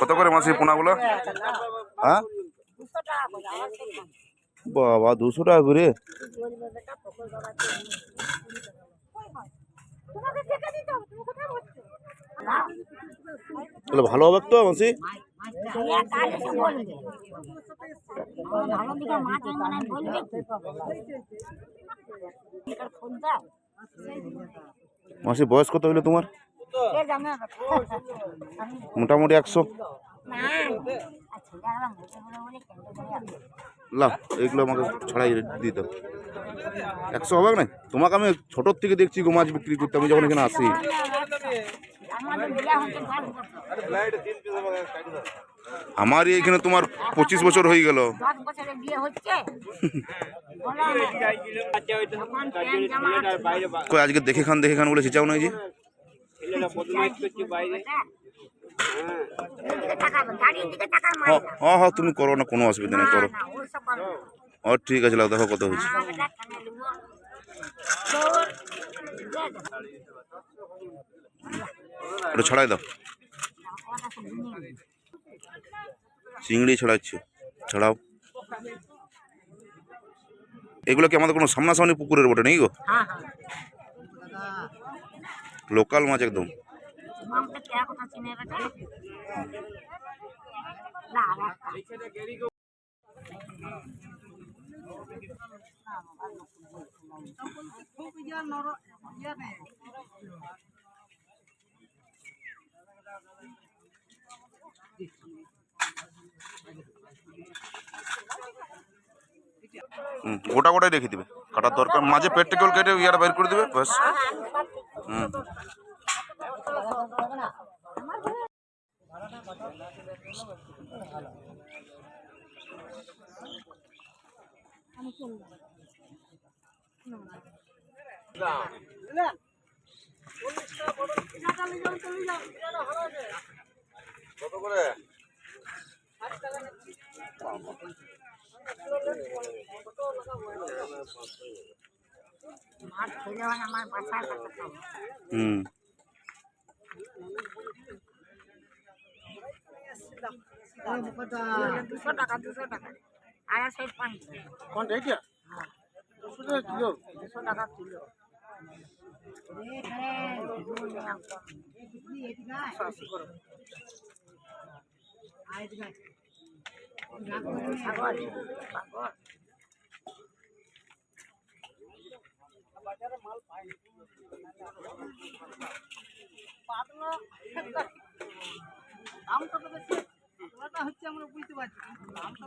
কত করে মাসে পোনাগুলো? হ্যাঁ? বাবা, দুশো টাকা করে? তাহলে ভালো হবে তো, মাসি? মাসি, বয়স কত হইল তোমার? মোটামুটি একশো। লাভ এইগুলো আমাকে ছড়াই দিত একশো হবে না তোমাকে আমি ছোটোর থেকে দেখছি গো মাছ বিক্রি করতে আমি যখন এখানে আসি। আমার এখানে তোমার পঁচিশ বছর হয়ে গেল। আজকে দেখে খান দেখে খান বলে সেটাও নয় যে? তাকার হ মানে হ্যাঁ হ্যাঁ তুমি করো না কোনো অসুবিধা নেই করো। ও ঠিক আছে লাও দেখো কত দে। ওটা ছড়াই দাও। চিংড়ি ছড়াচ্ছ ছড়াও এগুলো কি আমাদের কোনো সামনাসামনি পুকুরের বটে নেই গো হ্যাঁ, হ্যাঁ। লোকাল মাছ একদম মামটা কে কথা চিনে বেটা? না, আর একটা। হুম, গোটা গোটাই রেখে দিবে কাটার দরকার মাঝে পেট টেকেল কেটে ইয়ারা বের করে দিবে ব্যাস হুম। মাছ খেলে হয় আমার বাসায় কথা খাব। হুম দুশো টাকা দুশো টাকা আড়াইশো পাঁচ কোনটা এটা দুশো টাকা কিলো দুশো টাকা কিলো সাগর সাগর বাজারে মাল পাই পাতলা দামটা তো বেশি পাতলাটা হচ্ছে আমরা বুঝতে পারছি কিন্তু